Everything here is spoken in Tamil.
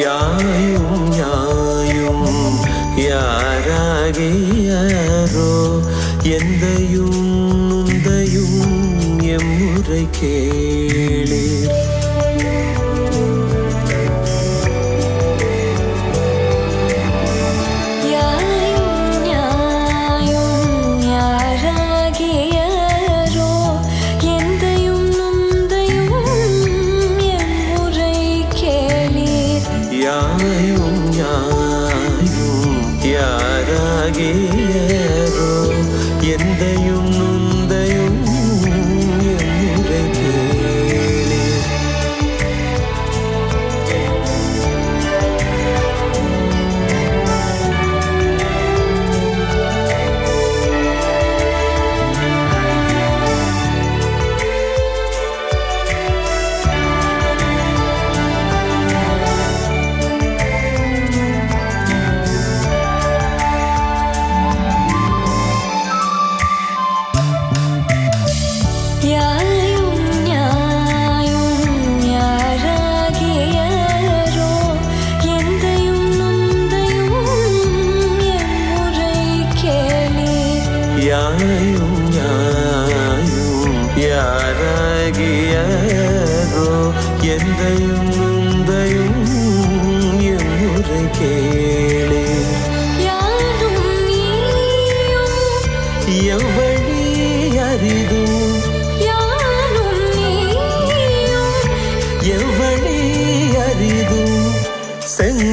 யாயும் யாயும் யாராகியாரோ எந்தையும் நுந்தையும் எம்முறை கேளீர் யாராகியாரோ எந்தையும் யாரையும் யாரும் யாராகியாரோ எந்தையும் நுந்தையும் எம்முறை கேளே யாரும் எவ்வழி அரிதும் 谁？